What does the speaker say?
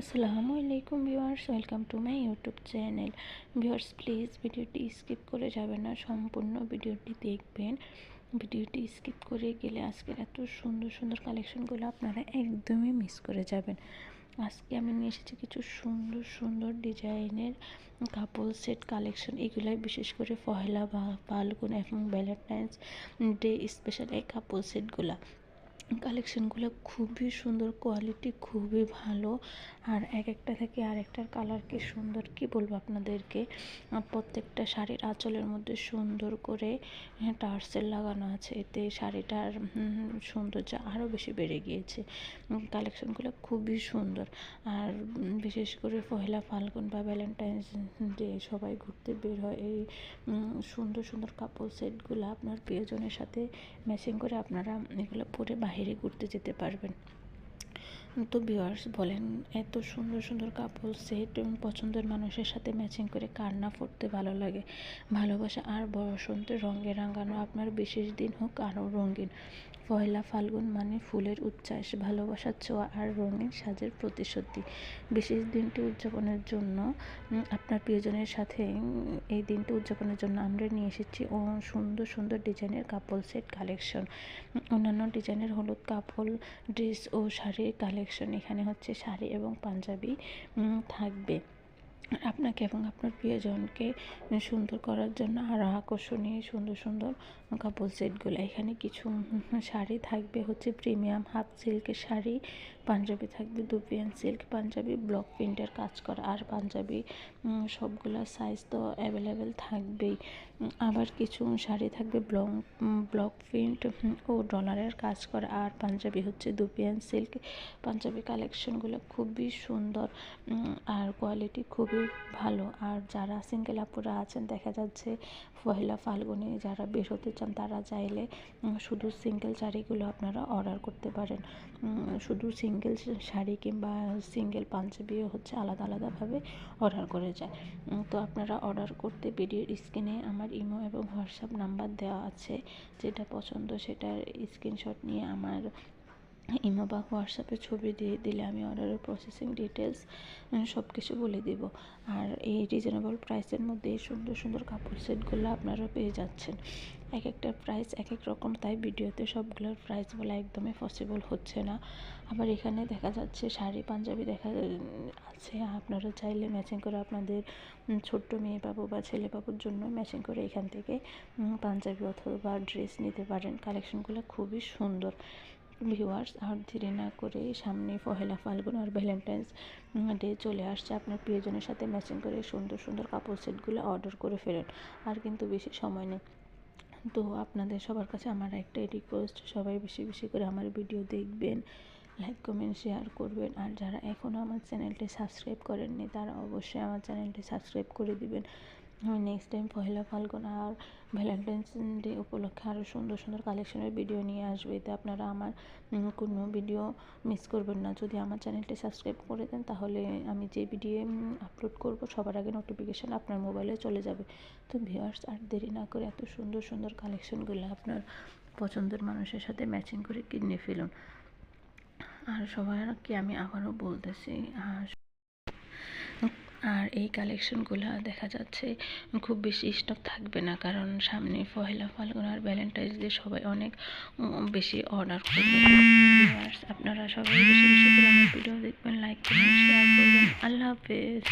আসসালামু আলাইকুম viewers, welcome to my YouTube channel. Viewers, please ভিডিওটি স্কিপ করে যাবেন না, সম্পূর্ণ ভিডিওটি দেখবেন। ভিডিওটি স্কিপ করে গেলে আজকের এত সুন্দর সুন্দর কালেকশনগুলো আপনারা একদমই মিস করে যাবেন। আজকে আমি নিয়ে এসেছি কিছু সুন্দর সুন্দর ডিজাইনের কাপল সেট কালেকশন এগুলাই বিশেষ করে পহেলা বা ফাল্গুন এবং ভ্যালেন্টাইন্স ডে স্পেশাল এই কাপল সেটগুলা কালেকশনগুলো খুবই সুন্দর, কোয়ালিটি খুবই ভালো। আর এক একটা থেকে আর আরেকটার কালার কি সুন্দর, কি বলব আপনাদেরকে? প্রত্যেকটা শাড়ির আঁচলের মধ্যে সুন্দর করে টার্সেল লাগানো আছে। এতে শাড়িটার সৌন্দর্য আরও বেশি বেড়ে গিয়েছে। কালেকশনগুলো খুবই সুন্দর। আর বিশেষ করে পহেলা ফাল্গুন বা ভ্যালেন্টাইন্স ডে সবাই ঘুরতে বের হয়। এই সুন্দর সুন্দর কাপড় সেটগুলো আপনার প্রিয়জনের সাথে ম্যাচিং করে আপনারা এগুলো পরে বাহিরে ঘুরতে যেতে পারবেন। তো ভিউয়ার্স বলেন, এত সুন্দর সুন্দর কাপড় সেট এবং পছন্দের মানুষের সাথে ম্যাচিং করে কার না ভালো লাগে? ভালোবাসা আর বসন্তের রঙে রাঙানো আপনার বিশেষ দিন হোক আরও রঙিন। পয়লা ফাল্গুন মানে ফুলের উচ্ছ্বাস, ভালোবাসার ছোঁয়া আর রঙিন সাজের প্রতিশ্রুতি বিশেষ দিনটি উদযাপনের জন্য আপনার প্রিয়জনের সাথে এই দিনটি উদযাপনের জন্য আমরা নিয়ে এসেছি ও সুন্দর সুন্দর ডিজাইনের কাপড় সেট কালেকশন। অন্যান্য ডিজাইনের হলুদ কাপড় ড্রেস ও শাড়ির কালেকশন এখানে হচ্ছে শাড়ি এবং পাঞ্জাবি থাকবে। আপনাকে এবং আপনার প্রিয়জনকে সুন্দর করার জন্য আরও আকর্ষণীয় সুন্দর সুন্দর কাপড় সেটগুলো এখানে কিছু শাড়ি থাকবে, হচ্ছে প্রিমিয়াম হাফ সিল্কের শাড়ি, পাঞ্জাবি থাকবে দুপিয়ান সিল্ক পাঞ্জাবি ব্লক প্রিন্টের কাজ করা, আর পাঞ্জাবি সবগুলো সাইজ তো অ্যাভেলেবেল থাকবেই। আবার কিছু শাড়ি থাকবে ব্লক ব্লক প্রিন্ট ও ডলারের কাজ করা, আর পাঞ্জাবি হচ্ছে দুপিয়ান সিল্ক পাঞ্জাবি কালেকশনগুলো খুবই সুন্দর আর কোয়ালিটি খুবই ভালো। আর যারা সিঙ্গেল আপুরা আছেন, দেখা যাচ্ছে পহেলা ফাল্গুনে যারা বের হতে চান, তারা চাইলে শুধু সিঙ্গেল শাড়িগুলো আপনারা অর্ডার করতে পারেন। শুধু সিঙ্গেল শাড়ি কিংবা সিঙ্গেল পাঞ্জাবিও হচ্ছে আলাদা আলাদাভাবে অর্ডার করে যায়। তো আপনারা অর্ডার করতে ভিডিওর স্ক্রিনে আমার ইমো এবং হোয়াটসঅ্যাপ নাম্বার দেওয়া আছে। যেটা পছন্দ সেটার স্ক্রিনশট নিয়ে আমার ইমো বা হোয়াটসঅ্যাপে ছবি দিয়ে দিলে আমি অর্ডারের প্রসেসিং ডিটেলস সব কিছু বলে দিব। আর এই রিজনেবল প্রাইসের মধ্যে সুন্দর সুন্দর কাপড় সেটগুলো আপনারা পেয়ে যাচ্ছেন। এক একটা প্রাইস এক এক রকম, তাই ভিডিওতে সবগুলোর প্রাইস বলা একদমই পসিবল হচ্ছে না। আবার এখানে দেখা যাচ্ছে শাড়ি, পাঞ্জাবি দেখা আছে। আপনারা চাইলে ম্যাচিং করে আপনাদের ছোট্ট মেয়ে বাবু বা ছেলে বাবুর জন্য ম্যাচিং করে এখান থেকে পাঞ্জাবি অথবা ড্রেস নিতে পারেন। কালেকশনগুলো খুবই সুন্দর। ভিউয়ার্স আর ধীরে না করে সামনে পহেলা ফাল্গুন আর ভ্যালেন্টাইন্স ডে চলে আসছে। আপনার প্রিয়জনের সাথে ম্যাচিং করে সুন্দর সুন্দর কাপড় সেটগুলো অর্ডার করে ফেলেন। আর কিন্তু বেশি সময় নেই। তো আপনাদের সবার কাছে আমার একটাই রিকোয়েস্ট সবাই বেশি বেশি করে আমার ভিডিও দেখবেন লাইক কমেন্ট শেয়ার করবেন। আর যারা এখনও আমার চ্যানেলটি সাবস্ক্রাইব করেননি, তারা অবশ্যই আমার চ্যানেলটি সাবস্ক্রাইব করে দিবেন। নেক্সট টাইম পহেলা ফাল্গুন আর ভ্যালেন্টাইন্স ডে উপলক্ষে আরও সুন্দর সুন্দর কালেকশনের ভিডিও নিয়ে আসবে। এতে আপনারা আমার কোনো ভিডিও মিস করবেন না। যদি আমার চ্যানেলটি সাবস্ক্রাইব করে দেন, তাহলে আমি যে ভিডিও আপলোড করব, সবার আগে নোটিফিকেশান আপনার মোবাইলে চলে যাবে। তো ভিউয়ার্স আর দেরি না করে এত সুন্দর সুন্দর কালেকশনগুলো আপনার পছন্দের মানুষের সাথে ম্যাচিং করে কিনে ফেলুন। আর সবাইকে আমি আবারও বলতেছি আর এই কালেকশনগুলো দেখা যাচ্ছে খুব বেশি স্টক থাকবে না, কারণ সামনে পহেলা ফাল্গুন আর ভ্যালেন্টাইন্স ডে সবাই অনেক বেশি অর্ডার করবে। আপনারা সবাই বেশি বেশি করে আমার ভিডিও দেখবেন লাইক করবেন শেয়ার করবেন। আল্লাহ হাফেজ।